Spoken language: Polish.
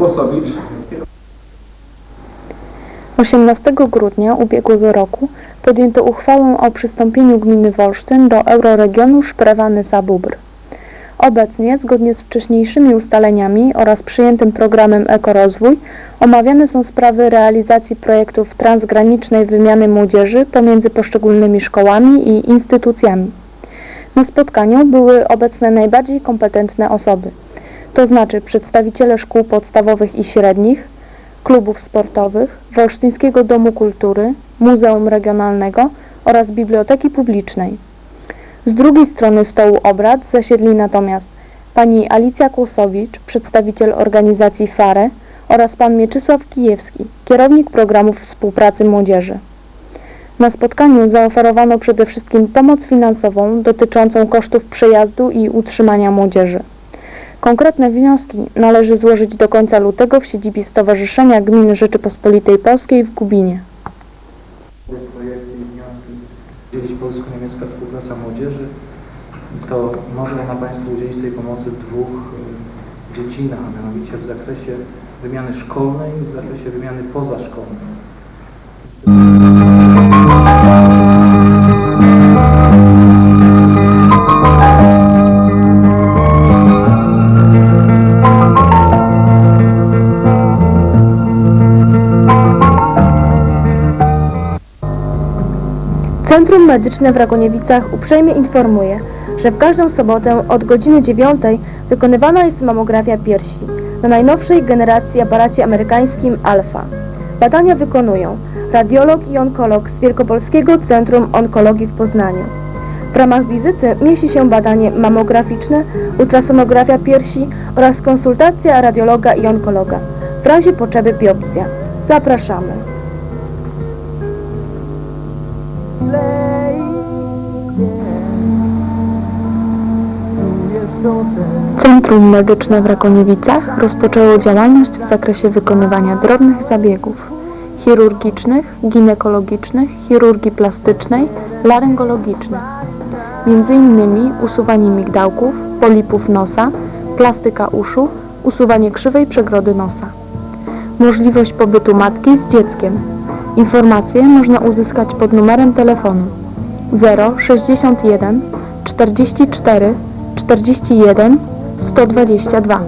Kłosowicz. 18 grudnia ubiegłego roku podjęto uchwałę o przystąpieniu gminy Wolsztyn do euroregionu Szprewany-Zabóbr. Obecnie, zgodnie z wcześniejszymi ustaleniami oraz przyjętym programem Ekorozwój, omawiane są sprawy realizacji projektów transgranicznej wymiany młodzieży pomiędzy poszczególnymi szkołami i instytucjami. Na spotkaniu były obecne najbardziej kompetentne osoby, to znaczy przedstawiciele szkół podstawowych i średnich, klubów sportowych, Wolsztyńskiego Domu Kultury, Muzeum Regionalnego oraz Biblioteki Publicznej. Z drugiej strony stołu obrad zasiedli natomiast pani Alicja Kłosowicz, przedstawiciel organizacji FARE oraz pan Mieczysław Kijewski, kierownik programów współpracy młodzieży. Na spotkaniu zaoferowano przede wszystkim pomoc finansową dotyczącą kosztów przejazdu i utrzymania młodzieży. Konkretne wnioski należy złożyć do końca lutego w siedzibie Stowarzyszenia Gmin Rzeczypospolitej Polskiej w Gubinie. projekty i wnioski dzielić polsko-niemiecka współpraca młodzieży, to może ona Państwu udzielić tej pomocy dwóch y, dziedzinach, a mianowicie w zakresie wymiany szkolnej i w zakresie wymiany pozaszkolnej. Centrum Medyczne w Ragoniewicach uprzejmie informuje, że w każdą sobotę od godziny 9 wykonywana jest mamografia piersi na najnowszej generacji aparacie amerykańskim Alpha. Badania wykonują radiolog i onkolog z Wielkopolskiego Centrum Onkologii w Poznaniu. W ramach wizyty mieści się badanie mamograficzne, ultrasonografia piersi oraz konsultacja radiologa i onkologa. W razie potrzeby biopsja. Zapraszamy. Centrum Medyczne w Rakoniewicach rozpoczęło działalność w zakresie wykonywania drobnych zabiegów chirurgicznych, ginekologicznych, chirurgii plastycznej, laryngologicznej. Między innymi usuwanie migdałków, polipów nosa, plastyka uszu, usuwanie krzywej przegrody nosa. Możliwość pobytu matki z dzieckiem. Informacje można uzyskać pod numerem telefonu 061 44 41 122.